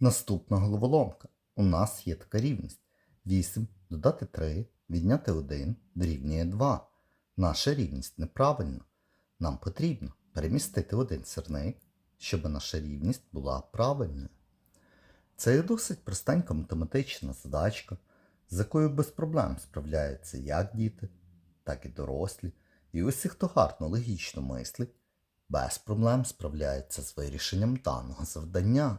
Наступна головоломка. У нас є така рівність. 8 додати 3, відняти 1 дорівнює 2. Наша рівність неправильна. Нам потрібно перемістити один сірник, щоб наша рівність була правильною. Це досить простенька математична задачка, з якою без проблем справляються як діти, так і дорослі. І усі, хто гарно логічно мислить, без проблем справляються з вирішенням даного завдання.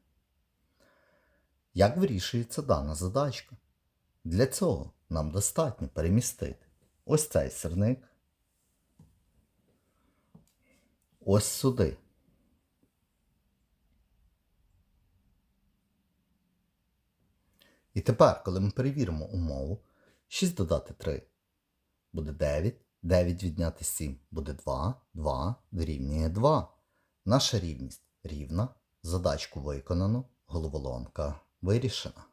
Як вирішується дана задачка? Для цього нам достатньо перемістити ось цей сирник, ось сюди. І тепер, коли ми перевіримо умову, 6 додати 3 буде 9, 9 відняти 7 буде 2, 2 дорівнює 2. Наша рівність рівна, задачку виконано, головоломка 为的什么